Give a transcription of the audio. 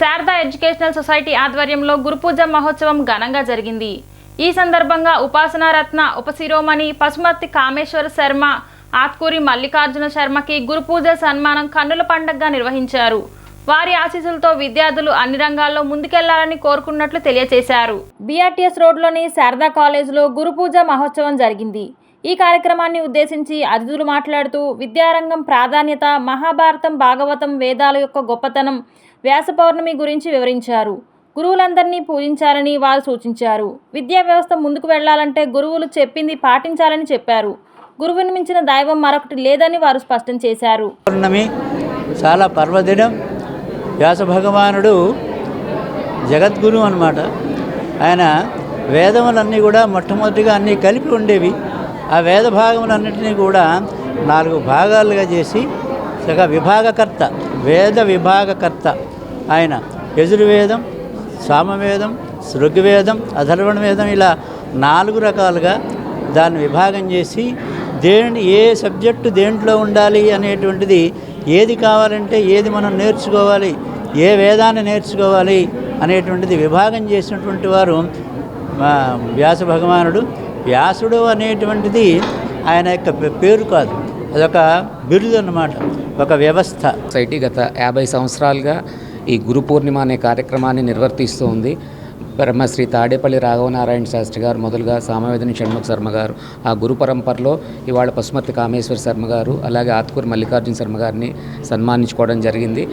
Sharada educational society ఆధ్వర్యంలో గురుపూజ మహోత్సవం ఘనంగా జరిగింది. ఈ సందర్భంగా ఉపాసనారత్న ఉపశిరోమణి పశుమతి కామేశ్వర శర్మ ఆత్కూరి మల్లికార్జున శర్మకి గురుపూజ సన్మానం కన్నుల పండగగా నిర్వహించారు. వారి ఆశీస్సులతో విద్యార్థులు అన్ని రంగాల్లో ముందుకెళ్ళాలని కోరుకున్నట్లు తెలియజేశారు. బీఆర్టీఎస్ రోడ్లోని శారదా కాలేజీలో గురుపూజ మహోత్సవం జరిగింది. ఈ కార్యక్రమాన్ని ఉద్దేశించి అతిథులు మాట్లాడుతూ విద్యారంగం ప్రాధాన్యత మహాభారతం భాగవతం వేదాల యొక్క గొప్పతనం వ్యాస పౌర్ణమి గురించి వివరించారు. గురువులందరినీ పూజించాలని వారు సూచించారు. విద్యా వ్యవస్థ ముందుకు వెళ్ళాలంటే గురువులు చెప్పింది పాటించాలని చెప్పారు. గురువుని మించిన దైవం మరొకటి లేదని వారు స్పష్టం చేశారు. పౌర్ణమి చాలా పర్వదినం. వ్యాస భగవానుడు జగద్గురు అన్నమాట. ఆయన వేదములన్నీ కూడా మొట్టమొదటిగా అన్నీ కలిపి ఉండేవి. ఆ వేద భాగములన్నింటినీ కూడా నాలుగు భాగాలుగా చేసి సగ విభాగకర్త వేద విభాగకర్త ఆయన యజుర్వేదం సామవేదం ఋగ్వేదం అధర్వణ వేదం ఇలా నాలుగు రకాలుగా దాన్ని విభాగం చేసి దేని ఏ సబ్జెక్టు దేంట్లో ఉండాలి అనేటువంటిది ఏది కావాలంటే ఏది మనం నేర్చుకోవాలి ఏ వేదాన్ని నేర్చుకోవాలి అనేటువంటిది విభాగం చేసినటువంటి వారు వ్యాస భగవానుడు వ్యాసుడు అనేటువంటిది ఆయన యొక్క పేరు కాదు. అదొక బిరుదు అన్నమాట ఒక వ్యవస్థ. సొసైటీ గత యాభై సంవత్సరాలుగా ఈ గురు పూర్ణిమ అనే కార్యక్రమాన్ని నిర్వర్తిస్తూ ఉంది. బ్రహ్మశ్రీ తాడేపల్లి రాఘవనారాయణ శాస్త్రి గారు మొదలుగా సామవేదని షణ్ముఖ శర్మ గారు ఆ గురు పరంపరలో ఇవాళ పశుమతి కామేశ్వర శర్మ గారు అలాగే ఆత్కూరు మల్లికార్జున శర్మ గారిని సన్మానించుకోవడం జరిగింది.